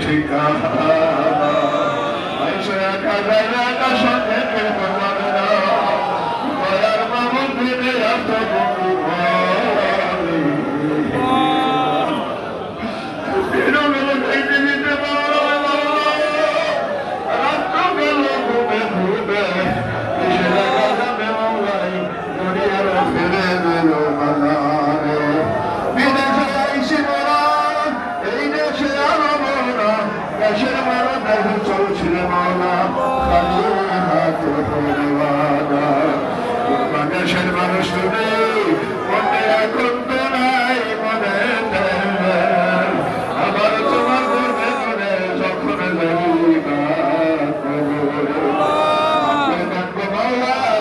ঠিকানা আইসে করে বাংলাদেশের মানুষ তুমি মনে এখন তো নাই মনে। আবার তোমার গর্বে করে যখন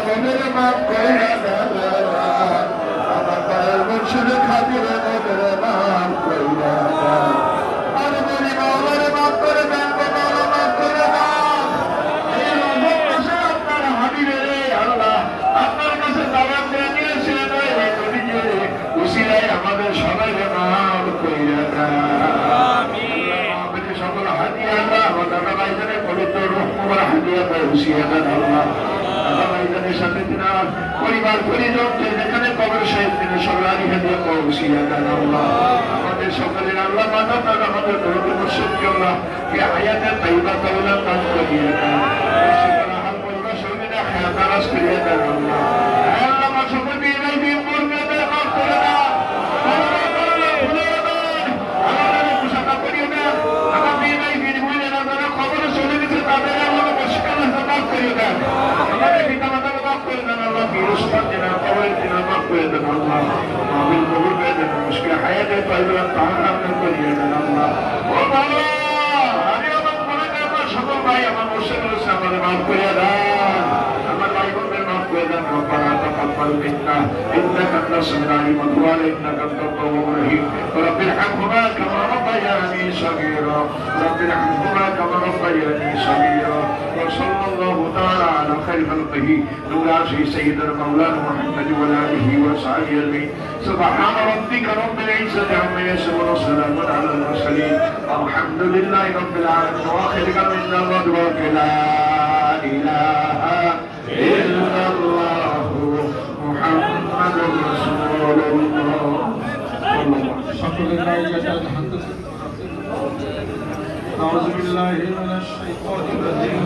মনের মাপ কইরা দেন আল্লাহ। দাদা ভাইজানের সাথে তিনার পরিবার পরিজন যেখানে কবর সাহেব তিনি সবাই হাদিয়া করে উসিয়া আল্লাহ। আমাদের সকলের আল্লাহ মানব আমাদের নবী মুর্শিদ আল্লাহ কে হায়াতের তাইবা তাওলা দেন মুর্শিদানা হাল পরিবার সঙ্গীরা হায়াত আরাজ করিয়ে দেন আল্লাহ হে আল্লাহ আমার সকল বিয়ে ভাই বিয়ে মুরগাদের মাফ করে দাও করোনা করোনা ভুলে দেন আমাদের পোশাকা করিয়ে দেন আমার বিয়ে ভাই বিয়ে মহিলারা যারা খবরে চলে গেছে তাদের আল্লাহ মুশকিল মাফ করে দেন আমাদের পিতা মাতাকে মাফ করে দেন আল্লাহ বৃহস্পতি দিন কবরের দিন মাফ করে দেন আল্লাহ মাহবিল কবুল করে দেন মুশকিল হায়াতের পাইবেন তাহার নামে করিয়ে দেন আল্লাহ ও বাবা আমি আমার মনে করি আমার সকল ভাই আমার মুর্শিদ রয়েছে আমাদের মাফ করে দেন আমার ভাই বোনদের মাফ করে দেন রব্বানা তাকাব্বাল মিন্না ইন্নাকা আনতাস সামিউল আলিম ওয়া তুব আলাইনা ইন্নাকা আনতাত তাওয়াবুর রহিম رب ارحمهما كما ربياني صغيرا رب ارحمهما كما ربياني صغيرا وصلى الله تعالى على خير خلقه نور عرشه سيدنا مولانا محمد وعلى اله وصحبه اجمعين سبحان ربك رب العزه عما يصفون وسلام على المرسلين الحمد لله رب العالمين واخر كلام الله لا اله الا الله محمد رسول الله সকলের গায়ে হাত أعوذ بالله من الشيطان الرجيم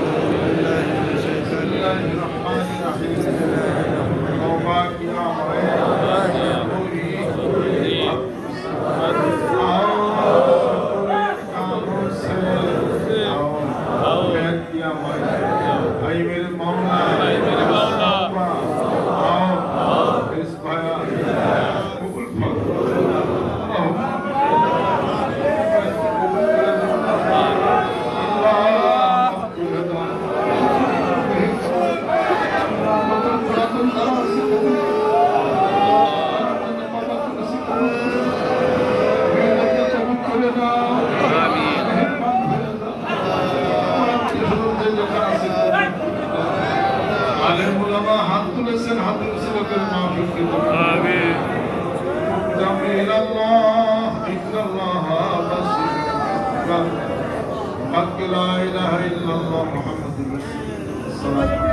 بسم الله الرحمن الرحيم. لا اله الا الله عبد الحسن عبد رسولك المعبود في آمين. إلى الله إن الله بصير. قد لا إله إلا الله محمد رسول الله.